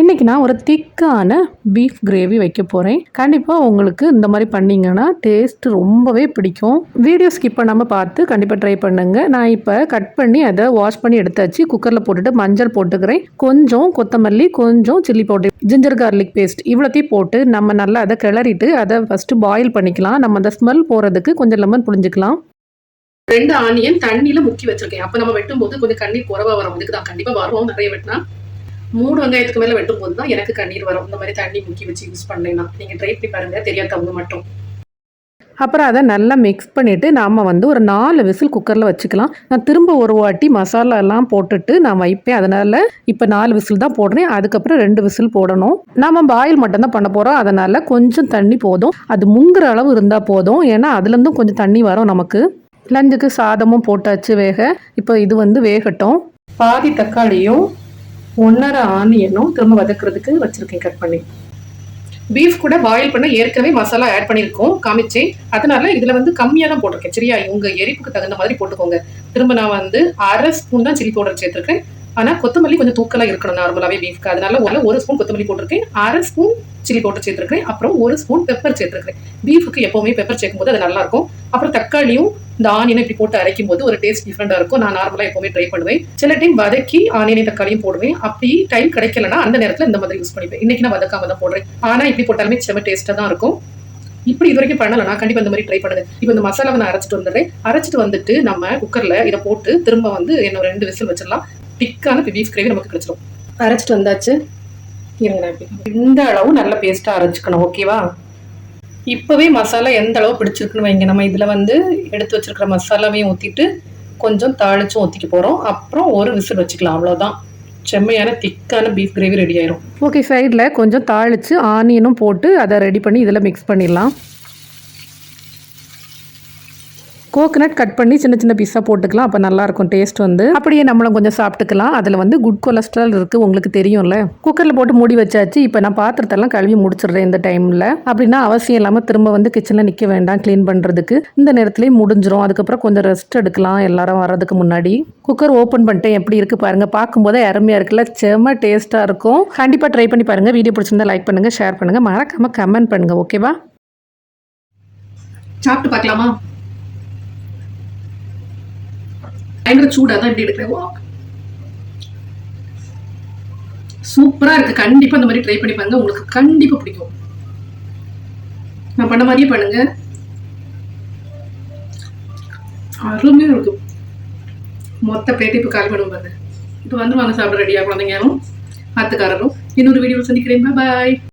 இன்றைக்கி நான் ஒரு திக்கான பீஃப் கிரேவி வைக்க போகிறேன் கண்டிப்பாக உங்களுக்கு இந்த மாதிரி பண்ணிங்கன்னா டேஸ்ட் ரொம்பவே பிடிக்கும். வீடியோ ஸ்கிப் பண்ணாமல் பார்த்து கண்டிப்பாக ட்ரை பண்ணுங்க. நான் இப்போ கட் பண்ணி அதை வாஷ் பண்ணி எடுத்தாச்சு. குக்கரில் போட்டுட்டு மஞ்சள் போட்டுக்கிறேன். கொஞ்சம் கொத்தமல்லி கொஞ்சம் chilli powder ginger garlic paste இவ்வளோத்தையும் போட்டு நம்ம நல்லா அதை கிளறிட்டு அதை ஃபஸ்ட்டு பாயில் பண்ணிக்கலாம். நம்ம அந்த ஸ்மெல் போகிறதுக்கு கொஞ்சம் லெமன் புழிஞ்சிக்கலாம். ரெண்டு ஆனியன் தண்ணியில முக்கி வச்சிருக்கேன். அப்ப நம்ம வெட்டும் போது கொஞ்சம் கண்ணி குறவா வரும். இதுக்கு தான் கண்டிப்பா வரும் நிறைய வெட்டினா. மூணு வெங்காயத்துக்கு மேல வெட்டும் போது தான் எனக்கு கண்ணீர் வரும். இந்த மாதிரி தண்ணி முக்கி வச்சு யூஸ் பண்ணேன்னா. நீங்க ட்ரை பண்ணி பாருங்க. தெரியாதவங்க மட்டும். அப்புறம் அதை நல்லா மிக்ஸ் பண்ணிவிட்டு நாம் வந்து ஒரு நாலு விசில் குக்கரில் வச்சுக்கலாம். நான் திரும்ப ஒரு வாட்டி மசாலா எல்லாம் போட்டுட்டு நான் வைப்பேன். அதனால் இப்போ நாலு விசில் தான் போடுறேன். அதுக்கப்புறம் ரெண்டு விசில் போடணும். நாம் பாயில் மட்டும்தான் பண்ண போகிறோம் அதனால் கொஞ்சம் தண்ணி போதும். அது முங்குற அளவு இருந்தால் போதும். ஏன்னா அதுலேருந்தும் கொஞ்சம் தண்ணி வரும் நமக்கு. லஞ்சுக்கு சாதமும் போட்டாச்சு வேக. இப்போ இது வந்து வேகட்டும். பாதி தக்காளியும் ஒன்றரை ஆனியனும் திரும்ப வதக்குறதுக்கு வச்சிருக்கேன் கட் பண்ணி. பீஃப் கூட பாயில் பண்ண ஏற்கனவே மசாலா ஆட் பண்ணியிருக்கோம் காமிச்சேன். அதனால இதில் வந்து கம்மியாக தான் போட்டிருக்கேன். சரியா? உங்கள் எரிப்புக்கு தகுந்த மாதிரி போட்டுக்கோங்க. திரும்ப நான் வந்து அரை ஸ்பூன் தான் சில்லி பவுடர் சேர்த்துருக்கேன். ஆனால் கொத்தமல்லி கொஞ்சம் தூக்கலாக இருக்கணும் நார்மலாகவே பீஃப்க்கு அதனால ஒரு ஒரு ஸ்பூன் கொத்தமல்லி போட்டிருக்கேன். அரை ஸ்பூன் சில்லி பவுடர் சேர்த்துருக்கேன். அப்புறம் ஒரு ஸ்பூன் பெப்பர் சேர்த்துருக்கேன். பீஃபுக்கு எப்போவுமே பெப்பர் சேர்க்கும்போது அது நல்லாயிருக்கும் அப்புறம் தக்காளியும் இந்த ஆனியனை இப்படி போட்டு அரைக்கும் போது ஒரு டேஸ்ட் டிஃப்ரெண்டா இருக்கும். நான் நார்மலா எப்பவுமே ட்ரை பண்ணுவேன். சில டைம் வதக்கி ஆனியனை தக்காளியும் போடுவேன். அப்படி டைம் கிடைக்கலன்னா அந்த நேரத்துல இந்த மாதிரி யூஸ் பண்ணிப்பேன். இன்னைக்கு நான் வதக்காம தான் போடுறேன். ஆனா இப்படி போட்டாலுமே செம டேஸ்டா தான் இருக்கும். இப்படி இது வரைக்கும் பண்ணல. நான் கண்டிப்பா இந்த மாதிரி ட்ரை பண்ணுது இப்போ இந்த மசாலாவை நான் அரைச்சிட்டு வந்துடுறேன். அரைச்சிட்டு வந்துட்டு நம்ம குக்கர்ல இதை போட்டு திரும்ப வந்து என்ன ரெண்டு விசில் வச்சிடலாம். திக்கான பீஃப் கிரேவி நமக்கு கிடைச்சிடும் அரைச்சிட்டு வந்தாச்சு. இருங்க இந்த அளவு நல்ல பேஸ்டா அரைச்சிக்கணும் ஓகேவா இப்போவே மசாலா எந்த அளவு பிடிச்சிருக்குன்னு வைங்க. நம்ம இதில் வந்து எடுத்து வச்சிருக்கிற மசாலாவையும் ஊற்றிட்டு கொஞ்சம் தாளிச்சும் ஊற்றிக்க போகிறோம் அப்புறம் ஒரு விசில் வச்சுக்கலாம். அவ்வளோதான் செம்மையான திக்கான பீஃப் கிரேவி ரெடி ஆயிரும். ஓகே சைடில் கொஞ்சம் தாளித்து ஆனியனும் போட்டு அதை ரெடி பண்ணி இதில் மிக்ஸ் பண்ணிடலாம். கோகனட் கட் பண்ணி சின்ன சின்ன பீஸாக போட்டுக்கலாம். அப்போ நல்லாயிருக்கும் டேஸ்ட் வந்து. அப்படியே நம்மளும் கொஞ்சம் சாப்பிட்டுக்கலாம். அதில் வந்து குட் கொலஸ்ட்ரால் இருக்குது உங்களுக்கு தெரியும்ல. குக்கரில் போட்டு மூடி வச்சாச்சு. இப்போ நான் பாத்திரத்தெல்லாம் கழுவி முடிச்சிடுறேன் இந்த டைமில் அப்படின்னா அவசியம் இல்லாமல் திரும்ப வந்து கிச்சனில் நிற்க வேண்டாம். க்ளீன் பண்ணுறதுக்கு இந்த நேரத்துலேயும் முடிஞ்சிரும். அதுக்கப்புறம் கொஞ்சம் ரெஸ்ட் எடுக்கலாம். எல்லாரும் வர்றதுக்கு முன்னாடி. குக்கர் ஓப்பன் பண்ணிட்டேன். எப்படி இருக்குது பாருங்கள் பார்க்கும்போதே அருமையாக இருக்குல்ல. செம்ம டேஸ்ட்டாக இருக்கும். கண்டிப்பாக ட்ரை பண்ணி பாருங்கள் வீடியோ பிடிச்சிருந்தா லைக் பண்ணுங்கள் ஷேர் பண்ணுங்கள் மறக்காமல் கமெண்ட் பண்ணுங்கள் ஓகேவா சாப்பிட்டு பார்க்கலாமா? பயங்கர சூடாக தான் இப்படி எடுக்கிறேன். வா சூப்பராக இருக்கு. கண்டிப்பாக இந்த மாதிரி ட்ரை பண்ணி பாருங்க. உங்களுக்கு கண்டிப்பாக பிடிக்கும். நான் பண்ண மாதிரியே பண்ணுங்க. அருமையாக இருக்கும் மொத்த பிளேட்டை இப்போ கால் பண்ணுவோம் பாருங்க. இப்போ வந்து வாங்க சாப்பிட ரெடியாக குழந்தைங்களும் ஆத்துக்காரரும். இன்னொரு வீடியோ சந்திக்கிறேன். பாய்